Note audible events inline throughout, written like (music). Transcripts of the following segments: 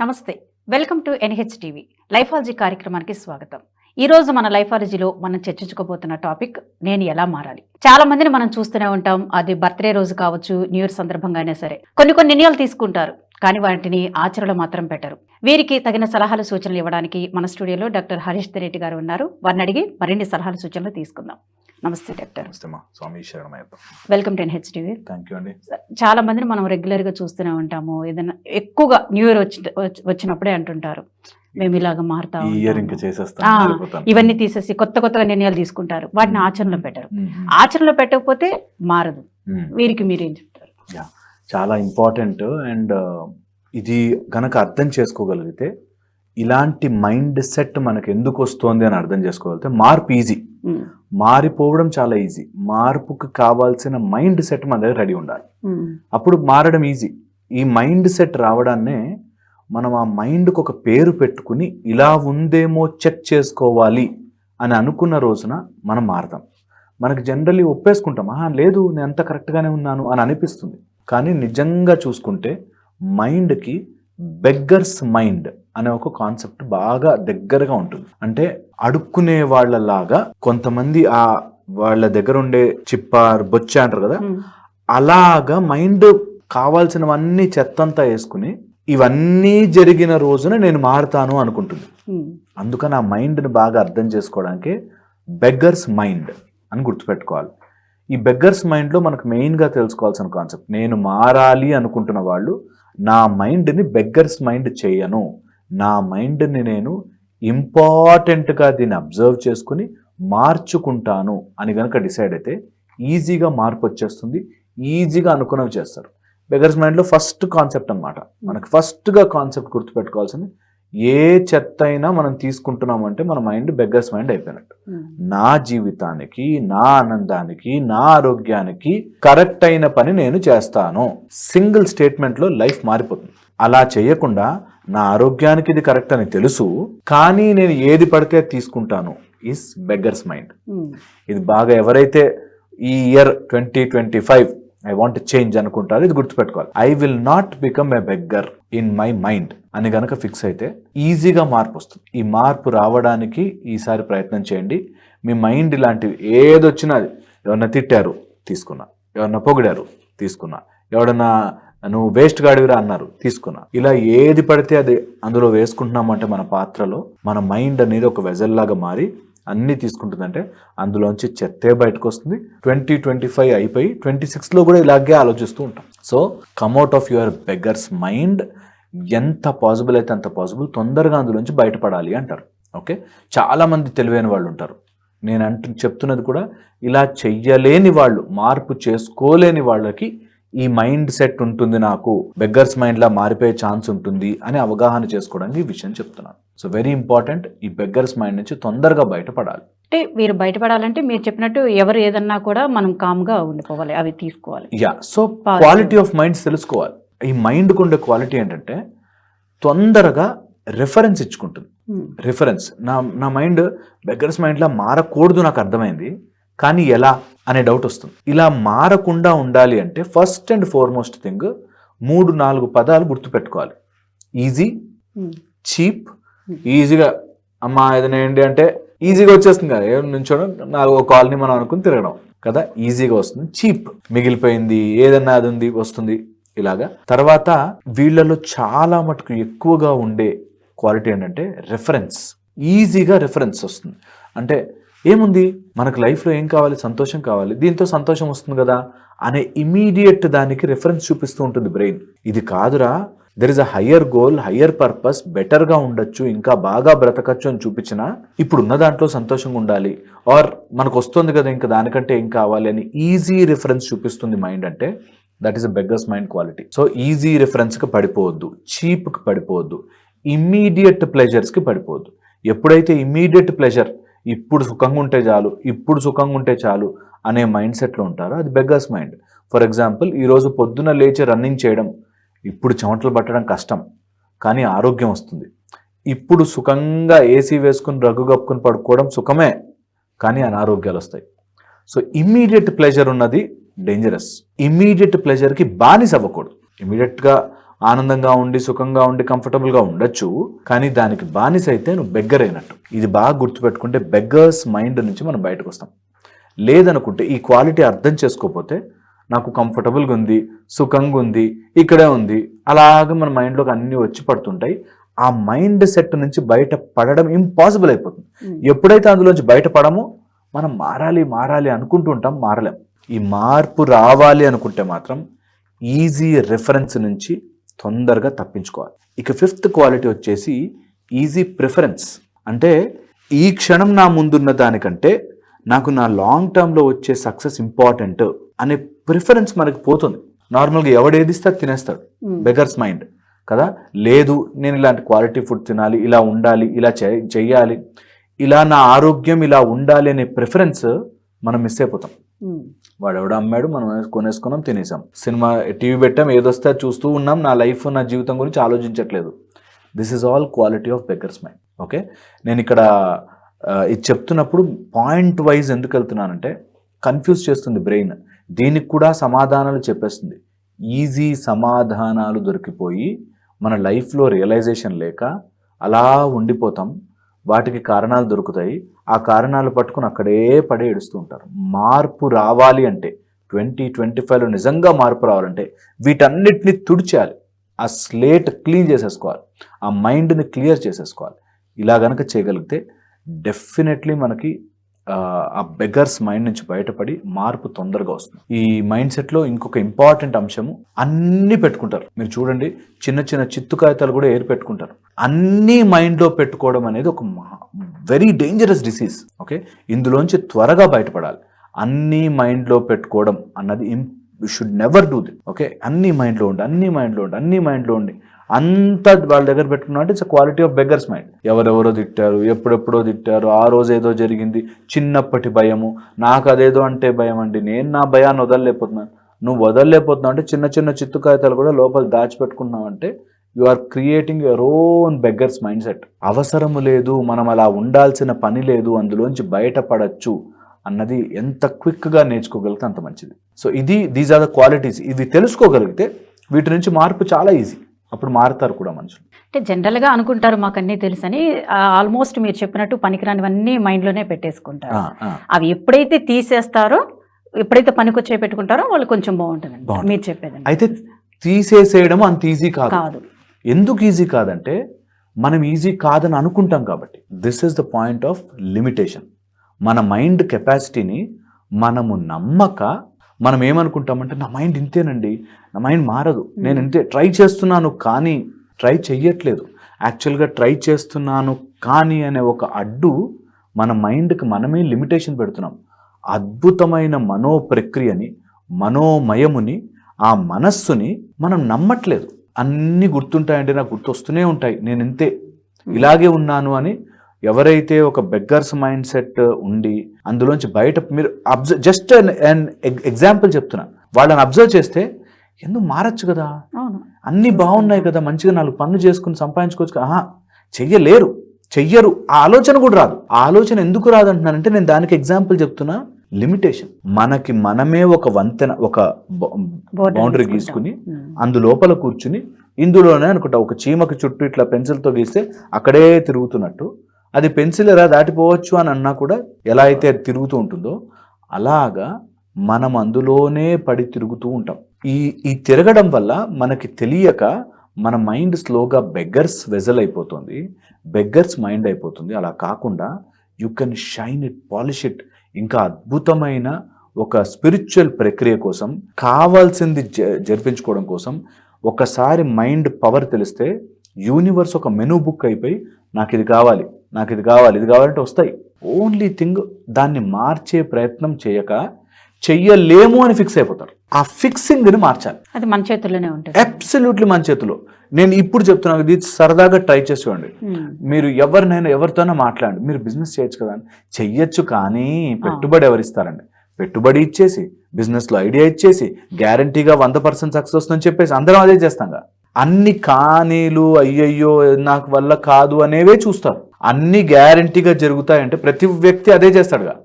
నమస్తే. Welcome to NH TV Lifeology కార్యక్రమానికి స్వాగతం. ఈ రోజు మన లైఫాలజీలో మనం చర్చించుకోబోతున్న టాపిక్ నేను ఎలా మారాలి? చాలా మందిని మనం చూస్తూనే ఉంటాం. అది బర్త్డే రోజు కావచ్చు న్యూ ఇయర్ సందర్భంగా అయినా సరే. కొన్ని కొన్ని నిర్ణయాలు తీసుకుంటారు కానీ వాటిని ఆచరణ మాత్రం పెట్టరు. వీరికి తగిన సలహాలు సూచనలు ఇవ్వడానికి మన స్టూడియోలో డాక్టర్ హరీష్ రెడ్డి గారు ఉన్నారు. వారిని అడిగి మరిన్ని సలహాలు సూచనలు తీసుకుందాం. నమస్తే డాక్టర్. స్వామి శరణమయ్యప్ప. Welcome to NH TV. Thank you అండి. చాలా మందిని మనం రెగ్యులర్గా చూస్తూనే ఉంటాము. ఏదైనా ఎక్కువగా న్యూ ఇయర్ వచ్చి వచ్చి- వచ్చినప్పుడే అంటుంటారు. మేము ఇలాగ మారుతా. ఇవన్నీ తీసేసి కొత్త కొత్తగా నిర్ణయాలు తీసుకుంటారు. వాటిని ఆచరణలో పెట్టరు. ఆచరణలో పెట్టకపోతే మారదు. వీరికి మీరేం చెప్తారు? చాలా ఇంపార్టెంట్ అండ్ ఇది గనక అర్థం చేసుకోగలిగితే ఇలాంటి మైండ్ సెట్ మనకు ఎందుకు వస్తుంది అని అర్థం చేసుకోగలిగితే మార్పు ఈజీ. మారిపోవడం చాలా ఈజీ మార్పుకు కావాల్సిన మైండ్ సెట్ మన దగ్గర రెడీ ఉండాలి. ఉమ్, అప్పుడు మారడం ఈజీ ఈ మైండ్ సెట్ రావడాన్నే మనం ఆ మైండ్కి ఒక పేరు పెట్టుకుని ఇలా ఉందేమో చెక్ చేసుకోవాలి అని అనుకున్న రోజున మనం మారతాం. మనకు జనరల్లీ ఒప్పేసుకుంటాం. ఆహా లేదు నేను అంత కరెక్ట్గానే ఉన్నాను అని అనిపిస్తుంది. కానీ నిజంగా చూసుకుంటే మైండ్కి బెగ్గర్స్ మైండ్ అనే ఒక కాన్సెప్ట్ బాగా దగ్గరగా ఉంటుంది. అంటే అడుక్కునే వాళ్ళలాగా కొంతమంది ఆ వాళ్ళ దగ్గర ఉండే చిప్పార్ బొచ్చ అంటారు కదా అలాగా మైండ్ కావాల్సినవన్నీ చెత్తంతా వేసుకుని ఇవన్నీ జరిగిన రోజున నేను మారుతాను అనుకుంటుంది. అందుకని ఆ మైండ్ని బాగా అర్థం చేసుకోవడానికి బెగ్గర్స్ మైండ్ అని గుర్తుపెట్టుకోవాలి. ఈ బెగ్గర్స్ మైండ్లో మనకు మెయిన్గా తెలుసుకోవాల్సిన కాన్సెప్ట్ నేను మారాలి అనుకుంటున్న వాళ్ళు నా మైండ్ని బెగ్గర్స్ మైండ్ చేయను. నా మైండ్ని నేను ఇంపార్టెంట్గా దీన్ని అబ్జర్వ్ చేసుకుని మార్చుకుంటాను అని కనుక డిసైడ్ అయితే ఈజీగా మార్పు వచ్చేస్తుంది ఈజీగా అనుకున్నవి చేస్తారు. బెగర్స్ మైండ్లో ఫస్ట్ కాన్సెప్ట్ అన్నమాట. మనకు ఫస్ట్గా కాన్సెప్ట్ గుర్తుపెట్టుకోవాల్సింది ఏ చెత్త అయినా మనం తీసుకుంటున్నామంటే మన మైండ్ బెగ్గర్స్ మైండ్ అయిపోయినట్టు. నా జీవితానికి నా ఆనందానికి నా ఆరోగ్యానికి కరెక్ట్ అయిన పని నేను చేస్తాను. సింగిల్ స్టేట్మెంట్లో లైఫ్ మారిపోతుంది. అలా చేయకుండా నా ఆరోగ్యానికి ఇది కరెక్ట్ అని తెలుసు కానీ నేను ఏది పడితే తీసుకుంటాను ఇస్ బెగ్గర్స్ మైండ్ ఇది బాగా ఎవరైతే ఈ year twenty twenty five I want change అనుకుంటారు ఇది గుర్తుపెట్టుకోవాలి. I will not become a beggar in my mind అని గనక ఫిక్స్ అయితే ఈజీగా మార్పు వస్తుంది. ఈ మార్పు రావడానికి ఈసారి ప్రయత్నం చేయండి. మీ మైండ్ ఇలాంటివి ఏదొచ్చినా ఎవరన్నా తిట్టారు తీసుకున్నా. ఎవరన్నా పొగిడారు తీసుకున్నా. ఎవడన్నా నువ్వు వేస్ట్ గాడివిరా అన్నారు తీసుకున్నా ఇలా ఏది పడితే అది అందులో వేసుకుంటున్నామంటే మన పాత్రలో మన మైండ్ అనేది ఒక వెజల్లాగా మారి అన్నీ తీసుకుంటుందంటే అందులోంచి చెత్తే బయటకు వస్తుంది ట్వంటీ ట్వంటీ ఫైవ్ అయిపోయి ట్వంటీ సిక్స్లో కూడా ఇలాగే ఆలోచిస్తూ ఉంటాం. So come out of your beggars mind ఎంత పాసిబుల్ అయితే అంత పాసిబుల్ తొందరగా అందులోంచి బయటపడాలి అంటారు. ఓకే? చాలామంది తెలివైన వాళ్ళు ఉంటారు. నేను అంటు చెప్తున్నది కూడా ఇలా చెయ్యలేని వాళ్ళు మార్పు చేసుకోలేని వాళ్ళకి ఈ మైండ్ సెట్ ఉంటుంది నాకు బెగ్గర్స్ మైండ్లా మారిపోయే ఛాన్స్ ఉంటుంది అని అవగాహన చేసుకోవడానికి ఈ విషయం చెప్తున్నాను. సో వెరీ ఇంపార్టెంట్ ఈ బెగ్గర్స్ మైండ్ నుంచి తొందరగా బయటపడాలి. అంటే మీరు బయటపడాలంటే మీరు చెప్పినట్టు ఎవరు ఏదన్నా కూడా మనం కామ్గా ఉండిపోవాలి అవి తీసుకోవాలి. Yeah so. Quality of minds తెలుసుకోవాలి. ఈ మైండ్కి ఉండే క్వాలిటీ ఏంటంటే తొందరగా రిఫరెన్స్ ఇచ్చుకుంటుంది. రిఫరెన్స్. నా నా మైండ్ బెగ్గర్స్ మైండ్లా మారకూడదు నాకు అర్థమైంది. కానీ ఎలా? అనే డౌట్ వస్తుంది. ఇలా మారకుండా ఉండాలి అంటే ఫస్ట్ అండ్ ఫార్మోస్ట్ థింగ్ మూడు నాలుగు పదాలు గుర్తుపెట్టుకోవాలి. ఈజీ చీప్ ఈజీగా అమ్మా ఏదైనా ఏంటి అంటే ఈజీగా వచ్చేస్తుంది కదా. ఏం నుంచోడం ఒక కాలనీ మనం అనుకుని తిరగడం కదా. ఈజీగా వస్తుంది. చీప్ మిగిలిపోయింది. ఏదన్నా అది ఉంది వస్తుంది. ఇలాగా. తర్వాత వీళ్ళలో చాలా మటుకు ఎక్కువగా ఉండే క్వాలిటీ ఏంటంటే రెఫరెన్స్ ఈజీగా రెఫరెన్స్ వస్తుంది. అంటే ఏముంది? మనకు లైఫ్లో ఏం కావాలి? సంతోషం కావాలి. దీంతో సంతోషం వస్తుంది కదా అనే ఇమీడియట్ దానికి రెఫరెన్స్ చూపిస్తూ ఉంటుంది బ్రెయిన్. ఇది కాదురా. There is a higher goal higher purpose బెటర్గా ఉండొచ్చు ఇంకా బాగా బ్రతకచ్చు అని చూపించిన ఇప్పుడు ఉన్న దాంట్లో సంతోషంగా ఉండాలి. ఆర్ మనకు వస్తుంది కదా ఇంకా దానికంటే ఏం కావాలి అని ఈజీ రిఫరెన్స్ చూపిస్తుంది మైండ్ అంటే that is a beggars mind quality so easy రిఫరెన్స్కి పడిపోవద్దు. చీప్కి పడిపోవద్దు. ఇమ్మీడియట్ ప్లెజర్స్కి పడిపోవద్దు. ఎప్పుడైతే ఇమ్మీడియట్ ప్లెజర్ ఇప్పుడు సుఖంగా ఉంటే చాలు ఇప్పుడు సుఖంగా ఉంటే చాలు అనే మైండ్ సెట్లో ఉంటారు. అది బెగ్గర్స్ మైండ్. ఫర్ ఎగ్జాంపుల్ ఈరోజు పొద్దున లేచి రన్నింగ్ చేయడం ఇప్పుడు చెమటలు పట్టడం కష్టం కానీ ఆరోగ్యం వస్తుంది. ఇప్పుడు సుఖంగా ఏసీ వేసుకుని రగ్గు కప్పుకుని పడుకోవడం సుఖమే కానీ అనారోగ్యాలు వస్తాయి. సో ఇమ్మీడియట్ ప్లెజర్ ఉన్నది డేంజరస్. ఇమ్మీడియట్ ప్లెజర్కి బానిస అవ్వకూడదు. ఇమీడియట్గా ఆనందంగా ఉండి సుఖంగా ఉండి కంఫర్టబుల్గా ఉండొచ్చు కానీ దానికి బానిస అయితే నువ్వు బెగ్గర్ అయినట్టు. ఇది బాగా గుర్తుపెట్టుకుంటే బెగ్గర్స్ మైండ్ నుంచి మనం బయటకు వస్తాం. లేదనుకుంటే ఈ క్వాలిటీ అర్థం చేసుకోకపోతే నాకు కంఫర్టబుల్గా ఉంది సుఖంగా ఉంది ఇక్కడే ఉంది అలాగ మన మైండ్లోకి అన్నీ వచ్చి పడుతుంటాయి. ఆ మైండ్ సెట్ నుంచి బయట పడడం ఇంపాసిబుల్ అయిపోతుంది. ఎప్పుడైతే అందులోంచి బయటపడమో మనం మారాలి మారాలి అనుకుంటూ ఉంటాం మారలేం. ఈ మార్పు రావాలి అనుకుంటే మాత్రం ఈజీ రెఫరెన్స్ నుంచి తొందరగా తప్పించుకోవాలి. ఇక ఫిఫ్త్ క్వాలిటీ వచ్చేసి ఈజీ ప్రిఫరెన్స్. అంటే ఈ క్షణం నా ముందున్న దానికంటే నాకు నా లాంగ్ టర్మ్లో వచ్చే సక్సెస్ ఇంపార్టెంట్ అనే ప్రిఫరెన్స్ మనకి పోతుంది. నార్మల్గా ఎవడేది ఇస్తే అది తినేస్తాడు బెగర్స్ మైండ్. కదా? లేదు నేను ఇలాంటి క్వాలిటీ ఫుడ్ తినాలి ఇలా ఉండాలి ఇలా చే- చెయ్యాలి ఇలా నా ఆరోగ్యం ఇలా ఉండాలి అనే ప్రిఫరెన్స్ మనం మిస్ అయిపోతాం. వాడు ఎవడో అమ్మాడు మనం కొనేసుకున్నాం తినేసాం. సినిమా టీవీ పెట్టాం ఏదొస్తే చూస్తూ ఉన్నాం. నా లైఫ్ నా జీవితం గురించి ఆలోచించట్లేదు. This is all quality of beggars mind okay నేను ఇక్కడ ఇది చెప్తున్నప్పుడు పాయింట్ వైజ్ ఎందుకు వెళ్తున్నానంటే కన్ఫ్యూజ్ చేస్తుంది బ్రెయిన్ దీనికి కూడా సమాధానాలు చెప్పేస్తుంది. ఈజీ సమాధానాలు దొరికిపోయి మన లైఫ్లో రియలైజేషన్ లేక అలా ఉండిపోతాం. వాటికి కారణాలు దొరుకుతాయి. ఆ కారణాలు పట్టుకుని అక్కడే పడే ఏడుస్తూ ఉంటారు. మార్పు రావాలి అంటే ట్వంటీ ట్వంటీ ఫైవ్లో నిజంగా మార్పు రావాలంటే వీటన్నిటిని తుడిచేయాలి. ఆ స్లేట్ క్లీన్ చేసేసుకోవాలి. ఆ మైండ్ని క్లియర్ చేసేసుకోవాలి. ఇలా కనుక చేయగలిగితే డెఫినెట్లీ మనకి ఆ, బెగర్స్ మైండ్ నుంచి బయటపడి మార్పు తొందరగా వస్తుంది. ఈ మైండ్ సెట్లో ఇంకొక ఇంపార్టెంట్ అంశము అన్నీ పెట్టుకుంటారు. మీరు చూడండి చిన్న చిన్న చిత్తు కాగితాలు కూడా ఏరు పెట్టుకుంటారు. అన్నీ మైండ్లో పెట్టుకోవడం అనేది ఒక వెరీ డేంజరస్ డిసీజ్ ఓకే? ఇందులోంచి త్వరగా బయటపడాలి. అన్నీ మైండ్లో పెట్టుకోవడం అన్నది you should never do the okay? అన్ని మైండ్లో ఉండి అన్ని మైండ్లో ఉండి అన్ని మైండ్లో ఉండి అంత వాళ్ళ దగ్గర పెట్టుకున్నా అంటే it's quality of beggars mind ఎవరెవరో తిట్టారు ఎప్పుడెప్పుడో తిట్టారు ఆ రోజు ఏదో జరిగింది చిన్నప్పటి భయము నాకు అదేదో అంటే భయం అండి నేను నా భయాన్ని వదలలేకపోతున్నాను. నువ్వు వదలలేకపోతున్నావు అంటే చిన్న చిన్న చిత్తు కాగితాలు కూడా లోపల దాచిపెట్టుకున్నావు అంటే you are creating your own beggars mindset అవసరము లేదు మనం అలా ఉండాల్సిన పని లేదు అందులోంచి బయటపడచ్చు అన్నది ఎంత క్విక్గా నేర్చుకోగలిగితే అంత మంచిది. సో ఇది దీస్ ఆర్ ద క్వాలిటీస్ ఇవి తెలుసుకోగలిగితే వీటి నుంచి మార్పు చాలా ఈజీ అప్పుడు మారుతారు కూడా మనుషులు. అంటే జనరల్గా అనుకుంటారు మాకు అన్నీ తెలుసని ఆల్మోస్ట్ మీరు చెప్పినట్టు పనికిరానివన్నీ మైండ్లోనే పెట్టేసుకుంటారు. అవి ఎప్పుడైతే తీసేస్తారో ఎప్పుడైతే పనికొచ్చే పెట్టుకుంటారో వాళ్ళు కొంచెం బాగుంటుంది. మీరు చెప్పేదండి. అయితే తీసేసేయడం అంత ఈజీ కాదు. కాదు. ఎందుకు ఈజీ కాదంటే మనం ఈజీ కాదని అనుకుంటాం కాబట్టి. This is the point of limitation మన మైండ్ కెపాసిటీని మనము నమ్మక మనం ఏమనుకుంటామంటే నా మైండ్ ఇంతేనండి నా మైండ్ మారదు. నేను ఇంతే ట్రై చేస్తున్నాను కానీ ట్రై చెయ్యట్లేదు. యాక్చువల్గా ట్రై చేస్తున్నాను కానీ అనే ఒక అడ్డు మన మైండ్కి మనమే లిమిటేషన్ పెడుతున్నాం. అద్భుతమైన మనో ప్రక్రియని మనోమయముని ఆ మనస్సుని మనం నమ్మట్లేదు. అన్నీ గుర్తుంటాయంటే నాకు గుర్తొస్తూనే ఉంటాయి. నేను ఇంతే ఇలాగే ఉన్నాను అని ఎవరైతే ఒక బెగ్గర్స్ మైండ్ సెట్ ఉండి అందులోంచి బయట మీరు అబ్జర్వ్ జస్ట్ అండ్ ఎగ్జాంపుల్ చెప్తున్నా. వాళ్ళని అబ్జర్వ్ చేస్తే ఎందుకు మారచ్చు కదా? అన్నీ బాగున్నాయి కదా మంచిగా నాలుగు పనులు చేసుకుని సంపాదించుకోవచ్చు. కదా ఆహా చెయ్యలేరు చెయ్యరు. ఆ ఆలోచన కూడా రాదు. ఆ ఆలోచన ఎందుకు రాదు అంటున్నానంటే నేను దానికి ఎగ్జాంపుల్ చెప్తున్నా. లిమిటేషన్ మనకి మనమే ఒక వంతెన ఒక బౌండరీ. గీసుకుని. అందులోపల కూర్చుని ఇందులోనే అనుకుంటా ఒక చీమకి చుట్టూ ఇట్లా పెన్సిల్తో గీస్తే అక్కడే తిరుగుతున్నట్టు. అది పెన్సిల్ ఎలా దాటిపోవచ్చు అని అన్నా కూడా ఎలా అయితే అది తిరుగుతూ ఉంటుందో అలాగా మనం అందులోనే పడి తిరుగుతూ ఉంటాం. ఈ ఈ తిరగడం వల్ల మనకి తెలియక మన మైండ్ స్లోగా బెగ్గర్స్ వెజల్ అయిపోతుంది. బెగ్గర్స్ మైండ్ అయిపోతుంది. అలా కాకుండా you can shine it polish it. ఇంకా అద్భుతమైన ఒక స్పిరిచువల్ ప్రక్రియ కోసం కావాల్సింది జ- జరిపించుకోవడం కోసం ఒకసారి మైండ్ పవర్ తెలిస్తే యూనివర్స్ ఒక మెనూ బుక్ అయిపోయి నాకు ఇది కావాలి. నాకు ఇది కావాలి ఇది కావాలంటే వస్తాయి. ఓన్లీ థింగ్ దాన్ని మార్చే ప్రయత్నం చేయక చెయ్యలేము అని ఫిక్స్ అయిపోతారు. ఆ ఫిక్సింగ్ని మార్చాలి. అది మన చేతుల్లోనే ఉంటుంది. అబ్సల్యూట్లీ మన చేతిలో. నేను ఇప్పుడు చెప్తున్నాను ఇది సరదాగా ట్రై చేసి చూడండి. ఉమ్. మీరు ఎవరినైనా ఎవరితోనైనా మాట్లాడండి. మీరు బిజినెస్ చేయొచ్చు కదా చెయ్యొచ్చు కానీ పెట్టుబడి ఎవరిస్తారండి? పెట్టుబడి ఇచ్చేసి బిజినెస్లో ఐడియా ఇచ్చేసి గ్యారంటీగా వంద పర్సెంట్ సక్సెస్ వస్తుందని చెప్పేసి అందరం అదే చేస్తాంగా అన్ని కానీలు అయ్యయ్యో నాకు వల్ల కాదు అనేవే చూస్తారు. అన్ని గ్యారంటీగా జరుగుతాయంటే ప్రతి వ్యక్తి అదే చేస్తాడుగా.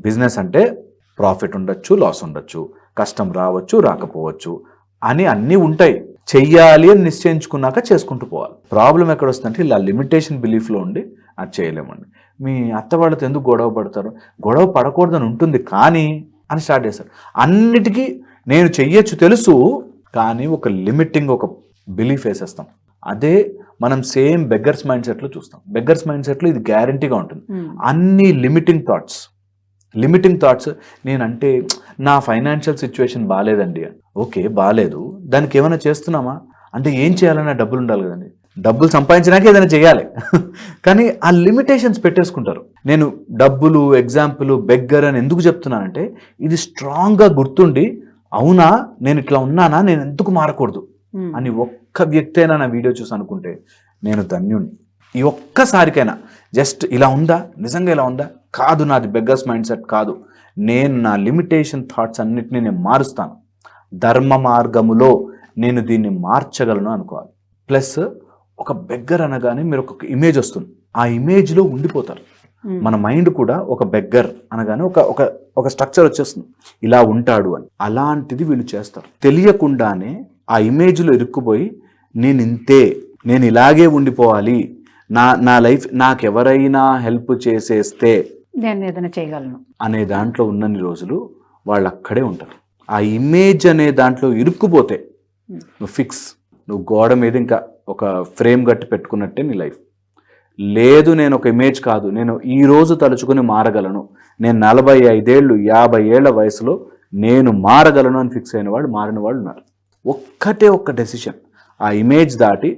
బిజినెస్ అంటే ప్రాఫిట్ ఉండొచ్చు లాస్ ఉండొచ్చు కష్టం రావచ్చు రాకపోవచ్చు అని అన్నీ ఉంటాయి. చెయ్యాలి అని నిశ్చయించుకున్నాక చేసుకుంటూ పోవాలి. ప్రాబ్లం ఎక్కడ వస్తుందంటే ఇలా లిమిటేషన్ బిలీఫ్లో ఉండి అది చేయలేమండి. మీ అత్త వాళ్ళతో ఎందుకు గొడవ పడతారు? గొడవ పడకూడదని ఉంటుంది కానీ అని స్టార్ట్ చేస్తారు. అన్నిటికీ నేను చెయ్యొచ్చు తెలుసు కానీ ఒక లిమిటింగ్ ఒక బిలీఫ్ వేసేస్తాం. అదే మనం సేమ్ బెగ్గర్స్ మైండ్ సెట్లో చూస్తాం. బెగ్గర్స్ మైండ్ సెట్లో ఇది గ్యారంటీగా ఉంటుంది. ఉమ్, అన్ని లిమిటింగ్ థాట్స్ లిమిటింగ్ థాట్స్ నేనంటే నా ఫైనాన్షియల్ సిచ్యువేషన్ బాగాలేదండి ఓకే బాగాలేదు దానికి ఏమైనా చేస్తున్నామా? అంటే ఏం చేయాలన్నా డబ్బులు ఉండాలి కదండి. డబ్బులు సంపాదించడానికి ఏదైనా చేయాలి. (laughs) కానీ ఆ లిమిటేషన్స్ పెట్టేసుకుంటారు. నేను డబ్బులు ఎగ్జాంపుల్ బెగ్గర్ అని ఎందుకు చెప్తున్నానంటే ఇది స్ట్రాంగ్గా గుర్తుండి అవునా నేను ఇట్లా ఉన్నానా నేను ఎందుకు మారకూడదు ఉమ్, అని ఒక్క వ్యక్తి అయినా నా వీడియో చూసి అనుకుంటే నేను ధన్యుణ్ణి. ఈ ఒక్కసారికైనా జస్ట్ ఇలా ఉందా? నిజంగా ఇలా ఉందా? కాదు నాది బెగ్గర్స్ మైండ్ సెట్ కాదు. నేను నా లిమిటేషన్ థాట్స్ అన్నిటిని నేను మారుస్తాను. ధర్మ మార్గములో నేను దీన్ని మార్చగలను అనుకోవాలి. ప్లస్ ఒక బెగ్గర్ అనగానే మీరు ఒక ఇమేజ్ వస్తుంది. ఆ ఇమేజ్లో ఉండిపోతారు. మన మైండ్ కూడా ఒక బెగ్గర్ అనగానే ఒక ఒక ఒక స్ట్రక్చర్ వచ్చేస్తుంది. ఇలా ఉంటాడు అని. అలాంటిది వీళ్ళు చేస్తారు. తెలియకుండానే ఆ ఇమేజ్లో ఇరుక్కుపోయి నేను ఇంతే నేను ఇలాగే ఉండిపోవాలి. నా నా లైఫ్ నాకెవరైనా హెల్ప్ చేసేస్తే నేను ఏదైనా చేయగలను. అనే దాంట్లో ఉన్నన్ని రోజులు వాళ్ళు అక్కడే ఉంటారు. ఆ ఇమేజ్ అనే దాంట్లో ఇరుక్కుపోతే నువ్వు ఫిక్స్ నువ్వు గోడ మీద ఇంకా ఒక ఫ్రేమ్ కట్టి పెట్టుకున్నట్టే నీ లైఫ్ లేదు నేను ఒక ఇమేజ్ కాదు. నేను ఈ రోజు తలుచుకుని మారగలను. నేను నలభై ఐదేళ్ళు యాభై ఏళ్ళ వయసులో నేను మారగలను అని ఫిక్స్ అయిన వాడు మారిన వాళ్ళు ఉన్నారు. ఒక్కటే ఒక్క డెసిషన్ ఆ ఇమేజ్ దాటి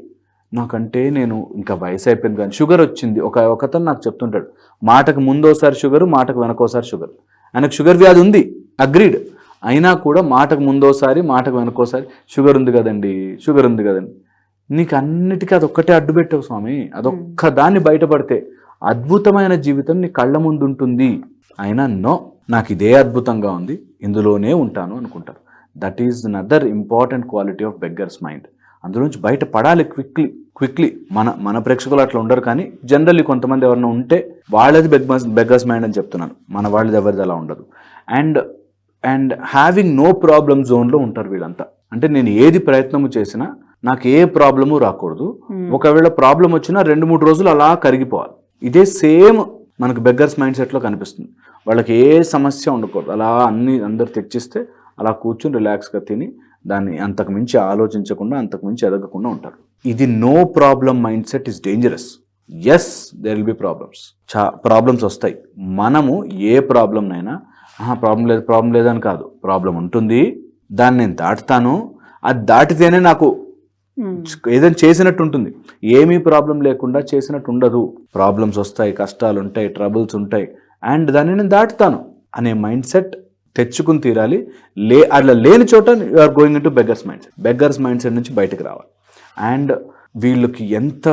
నాకంటే నేను ఇంకా వయసు అయిపోయింది కానీ షుగర్ వచ్చింది. ఒక ఒకతను నాకు చెప్తుంటాడు మాటకు ముందోసారి షుగర్ మాటకు వెనకోసారి షుగర్ ఆయనకు షుగర్ వ్యాధి ఉంది అగ్రీడ్ అయినా కూడా మాటకు ముందోసారి మాటకు వెనకోసారి షుగర్ ఉంది కదండి షుగర్ ఉంది కదండి. నీకు అన్నిటికీ అదొక్కటే అడ్డు పెట్టావు స్వామి. అదొక్క దాన్ని బయటపడితే అద్భుతమైన జీవితం నీ కళ్ళ ముందు ఉంటుంది అయినా నో నాకు ఇదే అద్భుతంగా ఉంది. ఇందులోనే ఉంటాను అనుకుంటారు. That is another important quality of beggars mind అందులోంచి బయట పడాలి క్విక్లీ క్విక్లీ మన మన ప్రేక్షకులు అట్లా ఉండరు కానీ జనరల్లీ కొంతమంది ఎవరైనా ఉంటే వాళ్ళది బెగ్గర్స్ బెగ్గర్స్ మైండ్ అని చెప్తున్నాను. మన వాళ్ళది ఎవరిది అలా ఉండదు. And and having no problem జోన్లో ఉంటారు వీళ్ళంతా. అంటే నేను ఏది ప్రయత్నము చేసినా నాకు ఏ ప్రాబ్లము రాకూడదు. ఉమ్, ఒకవేళ ప్రాబ్లం వచ్చినా రెండు మూడు రోజులు అలా కరిగిపోవాలి. ఇదే సేమ్ మనకు బెగ్గర్స్ మైండ్ సెట్లో కనిపిస్తుంది. వాళ్ళకి ఏ సమస్య ఉండకూడదు. అలా అన్ని అందరు తెచ్చిస్తే అలా కూర్చుని రిలాక్స్గా తిని దాన్ని అంతకు మించి ఆలోచించకుండా అంతకు మించి ఎదగకుండా ఉంటారు. ఇది no problem mindset is dangerous yes there will be problems చా ప్రాబ్లమ్స్ వస్తాయి. మనము ఏ ప్రాబ్లంనైనా ప్రాబ్లం లేదు ప్రాబ్లం లేదని కాదు. ప్రాబ్లం ఉంటుంది. దాన్ని నేను దాటుతాను. అది దాటితేనే నాకు ఉమ్, ఏదైనా చేసినట్టు ఉంటుంది. ఏమీ ప్రాబ్లం లేకుండా చేసినట్టు ఉండదు. ప్రాబ్లమ్స్ వస్తాయి కష్టాలు ఉంటాయి ట్రబుల్స్ ఉంటాయి. అండ్ దాన్ని నేను దాటుతాను. అనే మైండ్ సెట్ తెచ్చుకుని తీరాలి. లే అట్లా లేని చోట are going into beggars mindset beggars mindset నుంచి బయటకు రావాలి. అండ్ వీళ్ళకి ఎంత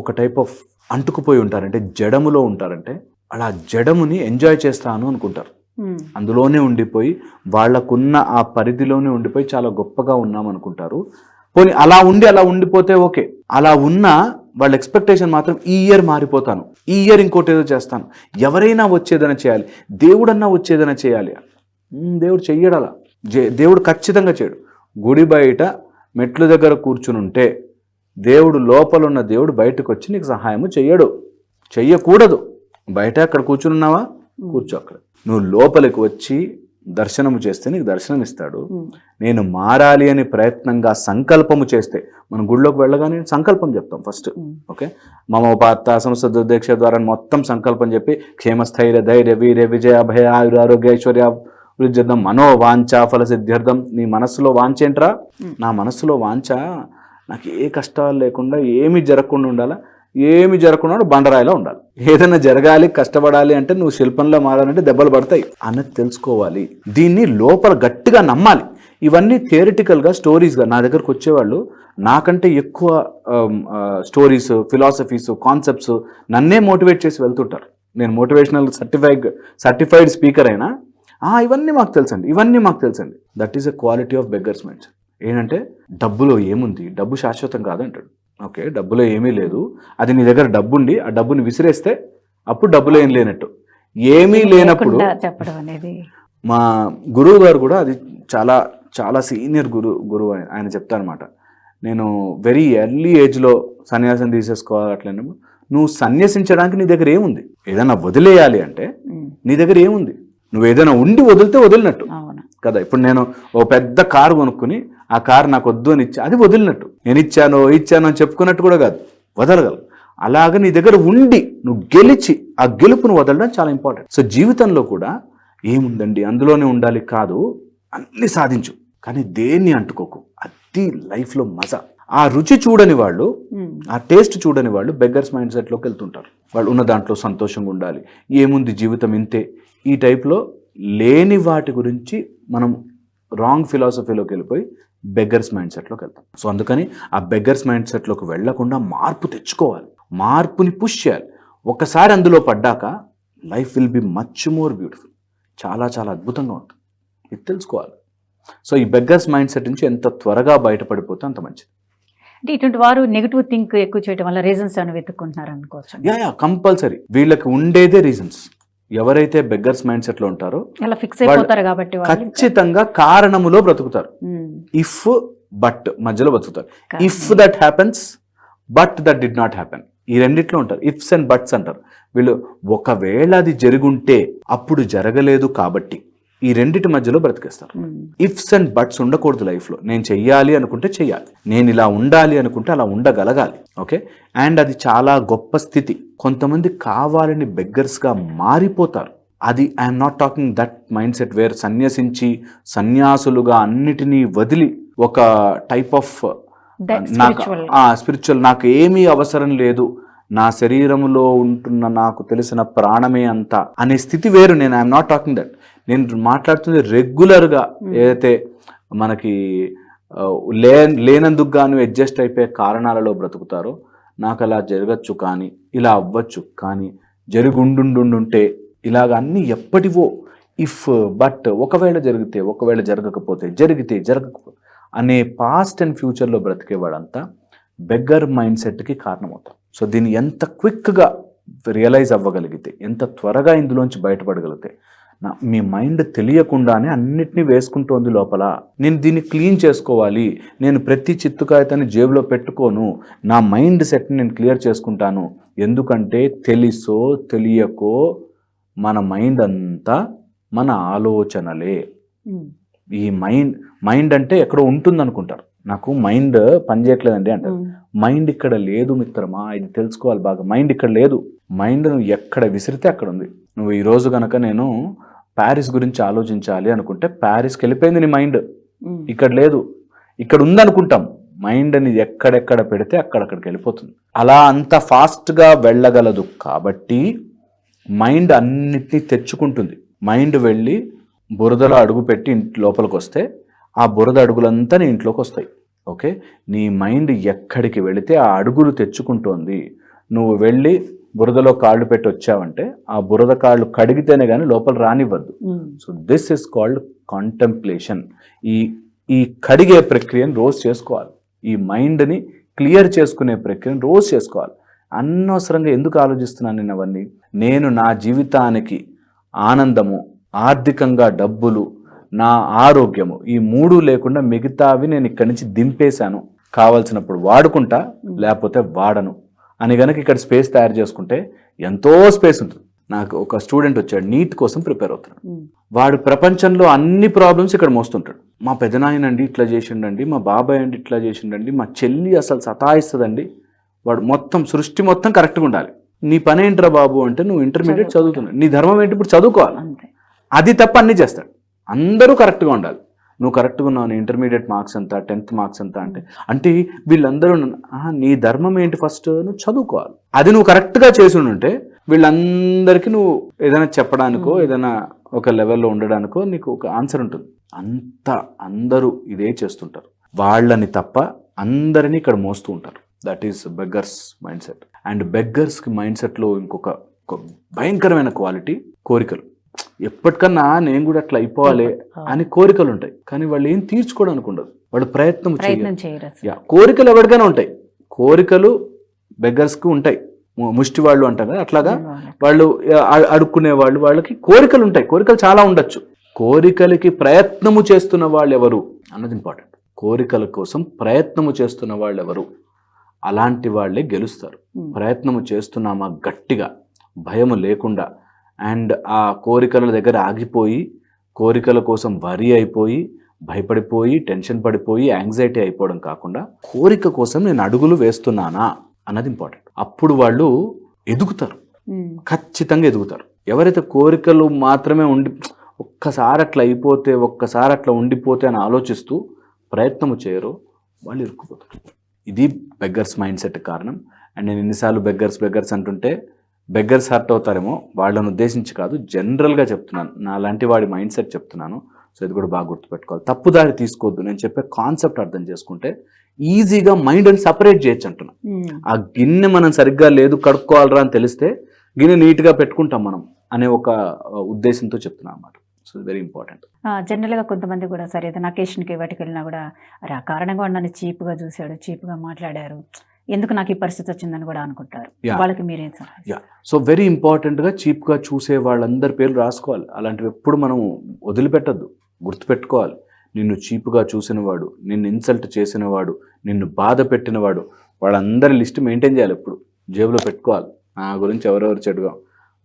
ఒక టైప్ ఆఫ్ అంటుకుపోయి ఉంటారంటే జడములో ఉంటారంటే అలా జడముని ఎంజాయ్ చేస్తాను అనుకుంటారు. ఉమ్, అందులోనే ఉండిపోయి వాళ్ళకున్న ఆ పరిధిలోనే ఉండిపోయి చాలా గొప్పగా ఉన్నాం అనుకుంటారు. పోనీ అలా ఉండి అలా ఉండిపోతే ఓకే. అలా ఉన్నా వాళ్ళ ఎక్స్పెక్టేషన్ మాత్రం ఈ ఇయర్ మారిపోతాను. ఈ ఇయర్ ఇంకోటి ఏదో చేస్తాను. ఎవరైనా వచ్చేదైనా చేయాలి. దేవుడన్నా వచ్చేదైనా చేయాలి దేవుడు చెయ్యడు అలా. జే- దేవుడు ఖచ్చితంగా చేయడు గుడి బయట మెట్ల దగ్గర కూర్చుని ఉంటే దేవుడు లోపల ఉన్న దేవుడు బయటకు వచ్చి నీకు సహాయము చెయ్యడు. చెయ్యకూడదు. బయట అక్కడ కూర్చుని ఉన్నావా కూర్చో అక్కడ. నువ్వు లోపలికి వచ్చి దర్శనము చేస్తే నీకు దర్శనం ఇస్తాడు నేను మారాలి అని ప్రయత్నంగా సంకల్పము చేస్తే మనం గుడిలోకి వెళ్ళగానే సంకల్పం చెప్తాం ఫస్ట్. ఓకే? మమ పాత్త సంస్థ దుర్దేక్ష ద్వారా మొత్తం సంకల్పం చెప్పి క్షేమస్థైర్య ధైర్య వీర్య విజయ భయ ఆయుర ఆరోగ్య ఐశ్వర్య వృద్ధిర్థం మనో వాంఛ ఫల సిద్ధ్యర్థం నీ మనస్సులో వాంఛ ఏంట్రా? నా మనస్సులో వాంఛ నాకు ఏ కష్టాలు లేకుండా ఏమి జరగకుండా ఉండాలా? ఏమి జరగకుండా బండరాయిలో ఉండాలి. ఏదైనా జరగాలి కష్టపడాలి అంటే నువ్వు శిల్పంలో మారాలంటే దెబ్బలు పడతాయి. అన్నది తెలుసుకోవాలి. దీన్ని లోపల గట్టిగా నమ్మాలి. ఇవన్నీ థియరిటికల్గా స్టోరీస్గా నా దగ్గరకు వచ్చేవాళ్ళు నాకంటే ఎక్కువ స్టోరీస్ ఫిలాసఫీస్ కాన్సెప్ట్స్ నన్నే మోటివేట్ చేసి వెళ్తుంటారు. నేను మోటివేషనల్ సర్టిఫైడ్ సర్టిఫైడ్ స్పీకర్ అయినా "ఆ, ఇవన్నీ మాకు తెలుసండి. ఇవన్నీ మాకు తెలుసండి. That is a quality of beggars mind ఏంటంటే డబ్బులో ఏముంది? డబ్బు శాశ్వతం కాదంటాడు. ఓకే డబ్బులో ఏమీ లేదు. అది నీ దగ్గర డబ్బు ఉండి ఆ డబ్బుని విసిరేస్తే అప్పుడు డబ్బులో ఏం లేనట్టు. ఏమీ లేనప్పుడు చెప్పడం అనేది. మా గురువు గారు కూడా అది చాలా చాలా సీనియర్ గురు గురువు ఆయన- చెప్తారనమాట నేను వెరీ ఎర్లీ ఏజ్లో సన్యాసం తీసేసుకోవాలి అట్లనే నువ్వు సన్యసించడానికి నీ దగ్గర ఏముంది? ఏదైనా వదిలేయాలి అంటే నీ దగ్గర ఏముంది? నువ్వు ఏదైనా ఉండి వదిలితే వదిలినట్టు. కదా ఇప్పుడు నేను ఓ పెద్ద కారు కొనుక్కుని ఆ కారు నాకు వద్దు అని ఇచ్చా అది వదిలినట్టు. నేను ఇచ్చాను ఇచ్చాను అని చెప్పుకున్నట్టు కూడా కాదు వదలగలవు అలాగ నీ దగ్గర ఉండి నువ్వు గెలిచి ఆ గెలుపును వదలడం చాలా ఇంపార్టెంట్ సో జీవితంలో కూడా ఏముందండి? అందులోనే ఉండాలి కాదు అన్ని సాధించు. కానీ దేన్ని అంటుకోకు? అది లైఫ్లో మజా. ఆ రుచి చూడని వాళ్ళు ఆ టేస్ట్ చూడని వాళ్ళు బెగ్గర్స్ మైండ్ సెట్లోకి వెళ్తుంటారు. వాళ్ళు ఉన్న దాంట్లో సంతోషంగా ఉండాలి. ఏముంది జీవితం ఇంతే? ఈ టైప్లో లేని వాటి గురించి మనం రాంగ్ ఫిలాసఫీలోకి వెళ్ళిపోయి బెగ్గర్స్ మైండ్ సెట్లోకి వెళ్తాం. సో అందుకని ఆ బెగ్గర్స్ మైండ్ సెట్లోకి వెళ్ళకుండా మార్పు తెచ్చుకోవాలి. మార్పుని పుష్ చేయాలి. ఒకసారి అందులో పడ్డాక life will be much more beautiful చాలా చాలా అద్భుతంగా ఉంటుంది. ఇది తెలుసుకోవాలి. సో ఈ బెగ్గర్స్ మైండ్ సెట్ నుంచి ఎంత త్వరగా బయటపడిపోతే అంత మంచిది. అంటే ఇటువంటి వారు నెగిటివ్ థింక్ ఎక్కువ చేయడం వల్ల రీజన్స్ ఏమైనా వెతుక్కుంటున్నారు అనుకోవచ్చు యా యా కంపల్సరీ వీళ్ళకి ఉండేదే రీజన్స్ ఎవరైతే బెగ్గర్స్ మైండ్ సెట్లో ఉంటారో అలా ఫిక్స్ అయిపోతారు కాబట్టి ఖచ్చితంగా కారణములో బ్రతుకుతారు. ఇఫ్ బట్ మధ్యలో బతుకుతారు కానీ- if that happens but that did not happen ఈ రెండిట్లో ఉంటారు. ఇఫ్స్ అండ్ బట్స్ అంటారు. వీళ్ళు ఒకవేళ అది జరుగుంటే అప్పుడు జరగలేదు కాబట్టి. ఈ రెండిటి మధ్యలో బ్రతికేస్తారు. ఇఫ్స్ అండ్ బట్స్ ఉండకూడదు లైఫ్లో. నేను చెయ్యాలి అనుకుంటే చెయ్యాలి. నేను ఇలా ఉండాలి అనుకుంటే అలా ఉండగలగాలి. ఓకే? అండ్ అది చాలా గొప్ప స్థితి. కొంతమంది కావాలని బెగ్గర్స్గా మారిపోతారు. అది I'm not talking that mindset where సన్యసించి సన్యాసులుగా అన్నిటినీ వదిలి ఒక టైప్ ఆఫ్ నాకు. స్పిరిచువల్. నాకు ఏమీ అవసరం లేదు. నా శరీరంలో ఉంటున్న నాకు తెలిసిన ప్రాణమే అంత అనే స్థితి వేరు. నేను ఐఎమ్ నాట్ టాకింగ్ దట్ నేను మాట్లాడుతుంది రెగ్యులర్గా ఏదైతే మనకి లే లేనందుకు గాను అడ్జస్ట్ అయిపోయే కారణాలలో బ్రతుకుతారో నాకు అలా జరగచ్చు కానీ ఇలా అవ్వచ్చు కానీ జరుగుండుండుంటే ఇలాగ అన్నీ ఎప్పటివో ఇఫ్ బట్ ఒకవేళ జరిగితే ఒకవేళ జరగకపోతే జరిగితే జరగకపోతే అనే పాస్ట్ అండ్ ఫ్యూచర్లో బ్రతికేవాడంతా బెగ్గర్ మైండ్ సెట్కి కారణమవుతాం. సో దీన్ని ఎంత క్విక్గా రియలైజ్ అవ్వగలిగితే ఎంత త్వరగా ఇందులోంచి బయటపడగలిగితే నా మీ మైండ్ తెలియకుండానే అన్నిటినీ వేసుకుంటోంది లోపల. నేను దీన్ని క్లీన్ చేసుకోవాలి నేను ప్రతి చిత్తు కాగితాన్ని జేబులో పెట్టుకోను నా మైండ్ సెట్ని నేను క్లియర్ చేసుకుంటాను. ఎందుకంటే తెలిసో తెలియకో మన మైండ్ అంతా మన ఆలోచనలే. ఈ మైండ్ మైండ్ అంటే ఎక్కడో ఉంటుంది అనుకుంటారు నాకు మైండ్ పనిచేయట్లేదండి అంటారు. మైండ్ ఇక్కడ లేదు మిత్రమా? ఇది తెలుసుకోవాలి బాగా. మైండ్ ఇక్కడ లేదు. మైండ్ నువ్వు ఎక్కడ విసిరితే అక్కడ ఉంది. నువ్వు ఈ రోజు కనుక నేను ప్యారిస్ గురించి ఆలోచించాలి అనుకుంటే ప్యారిస్కి వెళ్ళిపోయింది నీ మైండ్ ఇక్కడ లేదు. ఇక్కడ ఉందనుకుంటాం. మైండ్ అనేది ఎక్కడెక్కడ పెడితే అక్కడక్కడికి వెళ్ళిపోతుంది. అలా అంత ఫాస్ట్గా వెళ్ళగలదు కాబట్టి మైండ్ అన్నిటినీ తెచ్చుకుంటుంది. మైండ్ వెళ్ళి బురదలో అడుగు పెట్టి ఇంటి లోపలికి వస్తే ఆ బురద అడుగులంతా నీ ఇంట్లోకి వస్తాయి. ఓకే? నీ మైండ్ ఎక్కడికి వెళితే ఆ అడుగులు తెచ్చుకుంటోంది. నువ్వు వెళ్ళి బురదలో కాళ్ళు పెట్టి వచ్చావంటే ఆ బురద కాళ్ళు కడిగితేనే కానీ లోపల రానివ్వద్దు. So this is called contemplation ఈ ఈ కడిగే ప్రక్రియను రోజు చేసుకోవాలి. ఈ మైండ్ని క్లియర్ చేసుకునే ప్రక్రియను రోజు చేసుకోవాలి. అనవసరంగా ఎందుకు ఆలోచిస్తున్నాను నేను అవన్నీ? నేను నా జీవితానికి ఆనందము ఆర్థికంగా డబ్బులు నా ఆరోగ్యము. ఈ మూడు లేకుండా మిగతావి నేను ఇక్కడి నుంచి దింపేశాను. కావలసినప్పుడు వాడుకుంటా లేకపోతే వాడను. అని గనక ఇక్కడ స్పేస్ తయారు చేసుకుంటే ఎంతో స్పేస్ ఉంటుంది. నాకు ఒక స్టూడెంట్ వచ్చాడు నీట్ కోసం ప్రిపేర్ అవుతున్నాడు. వాడు ప్రపంచంలో అన్ని ప్రాబ్లమ్స్ ఇక్కడ మోస్తుంటాడు. మా పెదనాయన అండి ఇట్లా చేసిండండి మా బాబాయ్ అండి ఇట్లా చేసిండండి మా చెల్లి అసలు సతాయిస్తుందండి. వాడు మొత్తం సృష్టి మొత్తం కరెక్ట్గా ఉండాలి. నీ పని ఏంట్రా బాబు అంటే నువ్వు ఇంటర్మీడియట్ చదువుతున్నావు. నీ ధర్మం ఏంటి? ఇప్పుడు చదువుకోవాలి. అది తప్ప అన్ని చేస్తాడు. అందరూ కరెక్ట్గా ఉండాలి. నువ్వు కరెక్ట్గా ఉన్నావు నీ ఇంటర్మీడియట్ మార్క్స్ ఎంత టెన్త్ మార్క్స్ ఎంత అంటే అంటే వీళ్ళందరూ నన్ను, "ఆహా, నీ ధర్మం ఏంటి ఫస్ట్? నువ్వు చదువుకోవాలి. అది నువ్వు కరెక్ట్గా చేసి ఉంటే వీళ్ళందరికీ నువ్వు ఏదైనా చెప్పడానికో ఏదైనా ఒక లెవెల్లో ఉండడానికో నీకు ఒక ఆన్సర్ ఉంటుంది. అంత అందరూ ఇదే చేస్తుంటారు. వాళ్ళని తప్ప అందరినీ ఇక్కడ మోస్తూ ఉంటారు. That is beggars mindset and బెగ్గర్స్కి mind సెట్లో ఇంకొక భయంకరమైన క్వాలిటీ కోరికలు. ఎప్పటికన్నా నేను కూడా అట్లా అయిపోవాలి అని కోరికలు ఉంటాయి. కానీ వాళ్ళు ఏం తీర్చుకోవడానికి ఉండదు. వాళ్ళు ప్రయత్నం. యా కోరికలు ఎవరికైనా ఉంటాయి. కోరికలు బెగ్గర్స్కి ఉంటాయి. ముష్టి వాళ్ళు అంటాం కదా అట్లాగా? వాళ్ళు అడుక్కునే వాళ్ళు వాళ్ళకి కోరికలు ఉంటాయి. కోరికలు చాలా ఉండొచ్చు. కోరికలకి ప్రయత్నము చేస్తున్న వాళ్ళు ఎవరు? అన్నది ఇంపార్టెంట్. కోరికల కోసం ప్రయత్నము చేస్తున్న వాళ్ళు ఎవరు? అలాంటి వాళ్ళే గెలుస్తారు. ప్రయత్నము చేస్తున్నామా? గట్టిగా. భయము లేకుండా. అండ్ ఆ కోరికల దగ్గర ఆగిపోయి కోరికల కోసం వరి అయిపోయి భయపడిపోయి టెన్షన్ పడిపోయి యాంగ్జైటీ అయిపోవడం కాకుండా కోరిక కోసం నేను అడుగులు వేస్తున్నానా అన్నది ఇంపార్టెంట్. అప్పుడు వాళ్ళు ఎదుగుతారు. ఖచ్చితంగా ఎదుగుతారు. ఎవరైతే కోరికలు మాత్రమే ఉండి ఒక్కసారి అట్లా అయిపోతే ఒక్కసారి అట్లా ఉండిపోతే అని ఆలోచిస్తూ ప్రయత్నము చేయరో వాళ్ళు ఇరుక్కుపోతారు. ఇది బెగ్గర్స్ మైండ్ సెట్ కారణం. అండ్ నేను ఎన్నిసార్లు బెగ్గర్స్ బెగ్గర్స్ అంటుంటే బెగ్గర్స్ హర్ట్ అవుతారేమో వాళ్ళని ఉద్దేశించి కాదు జనరల్గా చెప్తున్నాను. నా లాంటి వాడి మైండ్ సెట్ చెప్తున్నాను. సో ఇది కూడా బాగా గుర్తుపెట్టుకోవాలి. తప్పుదారి తీసుకోవద్దు. నేను చెప్పే కాన్సెప్ట్ అర్థం చేసుకుంటే ఈజీగా మైండ్ అని సపరేట్ చేయొచ్చు అంటున్నా. ఉమ్. ఆ గిన్నె మనం సరిగ్గా లేదు కడుక్కోవాలరా అని తెలిస్తే గిన్నె నీట్గా పెట్టుకుంటాం మనం అనే ఒక ఉద్దేశంతో చెప్తున్నాను అనమాట సో వెరీ ఇంపార్టెంట్ జనరల్గా కొంతమంది కూడా సరే ఏదైనా అకేషన్కి వాటికి వెళ్ళినా కూడా అరే ఆ కారణంగా నన్ను చీప్గా చూశాడు చీప్గా మాట్లాడారు. ఎందుకు నాకు ఈ పరిస్థితి వచ్చిందని కూడా అనుకుంటారు. వాళ్ళకి మీరేం ఇస్తారు? సో వెరీ ఇంపార్టెంట్గా చీప్గా చూసే వాళ్ళందరి పేర్లు రాసుకోవాలి. అలాంటివి ఎప్పుడు మనం వదిలిపెట్టద్దు. గుర్తుపెట్టుకోవాలి. నిన్ను చీప్గా చూసినవాడు నిన్ను ఇన్సల్ట్ చేసినవాడు నిన్ను బాధ పెట్టినవాడు వాళ్ళందరి లిస్ట్ మెయింటైన్ చేయాలి ఎప్పుడు. జేబులో పెట్టుకోవాలి. నా గురించి ఎవరెవరు చెడుగా.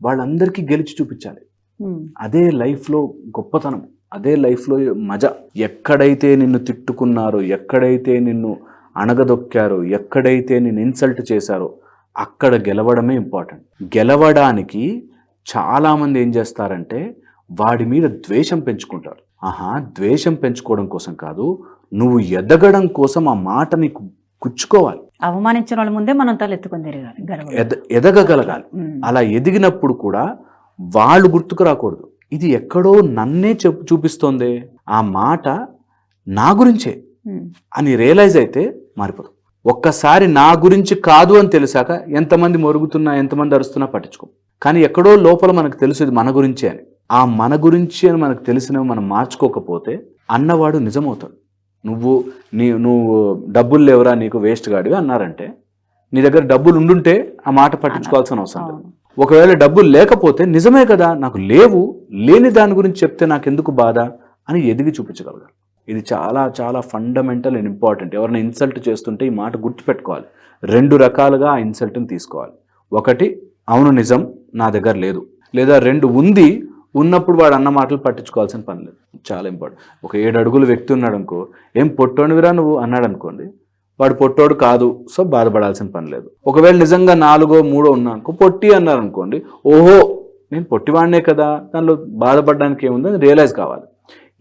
వాళ్ళందరికీ గెలిచి చూపించాలి. ఉమ్. అదే లైఫ్లో గొప్పతనం. అదే లైఫ్లో మజ. ఎక్కడైతే నిన్ను తిట్టుకున్నారో ఎక్కడైతే నిన్ను అణగదొక్కారో ఎక్కడైతే నిన్ను ఇన్సల్ట్ చేశారో అక్కడ గెలవడమే ఇంపార్టెంట్ గెలవడానికి చాలామంది ఏం చేస్తారంటే వాడి మీద ద్వేషం పెంచుకుంటారు. ఆహా ద్వేషం పెంచుకోవడం కోసం కాదు నువ్వు ఎదగడం కోసం ఆ మాట నీకు గుచ్చుకోవాలి అవమానించిన వాళ్ళ ముందే మనం తలెత్తుకొని తిరగాలి ఎదగగలగాలి. అలా ఎదిగినప్పుడు కూడా వాళ్ళు గుర్తుకు రాకూడదు. ఇది ఎక్కడో నన్నే చెప్పు చూపిస్తోంది. ఆ మాట నా గురించే. అని రియలైజ్ అయితే మారిపోతాం ఒక్కసారి నా గురించి కాదు అని తెలిసాక ఎంతమంది మొరుగుతున్నా ఎంతమంది అరుస్తున్నా పట్టించుకో. కానీ ఎక్కడో లోపల మనకు తెలుసు మన గురించే అని. ఆ మన గురించి అని మనకు తెలిసినవి మనం మార్చుకోకపోతే అన్నవాడు నిజమవుతాడు. నువ్వు నీ నువ్వు డబ్బులు లేవురా నీకు వేస్ట్ గాడివి అన్నారంటే నీ దగ్గర డబ్బులు ఉండుంటే ఆ మాట పట్టించుకోవాల్సిన అవసరం లేదు. ఒకవేళ డబ్బులు లేకపోతే నిజమే కదా నాకు లేవు లేని దాని గురించి చెప్తే నాకు ఎందుకు బాధ అని ఎదిగి చూపించగలగాలి. ఇది చాలా చాలా ఫండమెంటల్ అండ్ ఇంపార్టెంట్ ఎవరైనా ఇన్సల్ట్ చేస్తుంటే ఈ మాట గుర్తుపెట్టుకోవాలి. రెండు రకాలుగా ఆ ఇన్సల్ట్ని తీసుకోవాలి. ఒకటి అవును నిజం నా దగ్గర లేదు. లేదా రెండు ఉంది ఉన్నప్పుడు వాడు అన్న మాటలు పట్టించుకోవాల్సిన పని లేదు. చాలా ఇంపార్టెంట్ ఒక ఏడు అడుగుల వ్యక్తి ఉన్నాడు అనుకో ఏం పొట్టోనివిరా నువ్వు? అన్నాడు అనుకోండి వాడు పొట్టోడు కాదు సో బాధపడాల్సిన పని లేదు. ఒకవేళ నిజంగా నాలుగో మూడో ఉన్నా అనుకో పొట్టి అన్నారు అనుకోండి ఓహో నేను పొట్టివాడినే కదా దానిలో బాధపడడానికి ఏముందని రియలైజ్ కావాలి.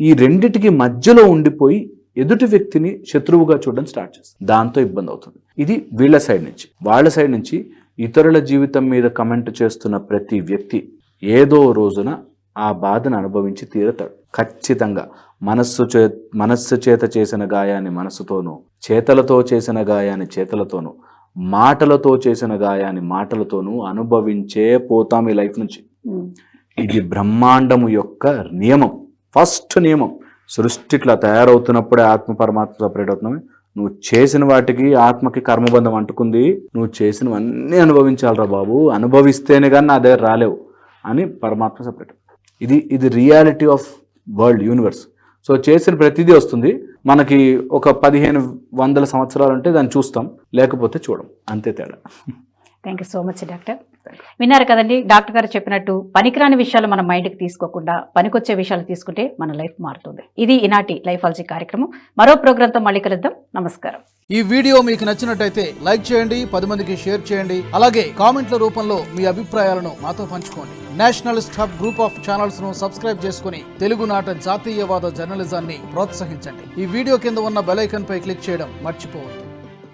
ఈ రెండిటికి మధ్యలో ఉండిపోయి ఎదుటి వ్యక్తిని శత్రువుగా చూడడం స్టార్ట్ చేస్తుంది. దాంతో ఇబ్బంది అవుతుంది. ఇది వీళ్ళ సైడ్ నుంచి. వాళ్ళ సైడ్ నుంచి ఇతరుల జీవితం మీద కమెంట్ చేస్తున్న ప్రతి వ్యక్తి ఏదో రోజున ఆ బాధను అనుభవించి తీరతాడు. ఖచ్చితంగా మనస్సు చే మనస్సు చేత చేసిన గాయాన్ని మనస్సుతోనూ చేతలతో చేసిన గాయాన్ని చేతలతోనూ మాటలతో చేసిన గాయాన్ని మాటలతోనూ అనుభవించే పోతాం ఈ లైఫ్ నుంచి. ఇది బ్రహ్మాండము యొక్క నియమం. ఫస్ట్ నియమం సృష్టి ఇట్లా తయారవుతున్నప్పుడే ఆత్మ పరమాత్మ సపరేట్ అవుతున్నాయి నువ్వు చేసిన వాటికి ఆత్మకి కర్మబంధం అంటుకుంది నువ్వు చేసినవన్నీ అనుభవించాలిరా బాబు. అనుభవిస్తేనే కానీ నా దగ్గర రాలేవు అని పరమాత్మ సపరేట్. ఇది ఇది reality of world universe. So చేసిన ప్రతిదీ వస్తుంది. మనకి ఒక పదిహేను వందల సంవత్సరాలు ఉంటే దాన్ని చూస్తాం లేకపోతే చూడం. అంతే తేడా. Thank you so much doctor విన్నారు కదండి డాక్టర్ గారు చెప్పినట్టు పనికిరాని విషయాలు మన మైండ్కి తీసుకోకుండా పనికొచ్చే విషయాలు తీసుకుంటే మన లైఫ్ మారుతుంది. ఇది ఈనాటి లైఫ్ ఆల్జీ కార్యక్రమం. మరో ప్రోగ్రాంతో మళ్ళీ కలుద్దాం. నమస్కారం. ఈ వీడియో మీకు నచ్చినట్టయితే లైక్ చేయండి పది మందికి షేర్ చేయండి అలాగే కామెంట్ల రూపంలో మీ అభిప్రాయాలను మాతో పంచుకోండి. నేషనలిస్ట్ హబ్ గ్రూప్ ఆఫ్ ఛానల్స్ను సబ్స్క్రైబ్ చేసుకుని తెలుగునాట జాతీయవాద జర్నలిజాన్ని ప్రోత్సహించండి. ఈ వీడియో కింద ఉన్న బెల్ ఐకాన్ పై క్లిక్ చేయడం మర్చిపోవద్దు.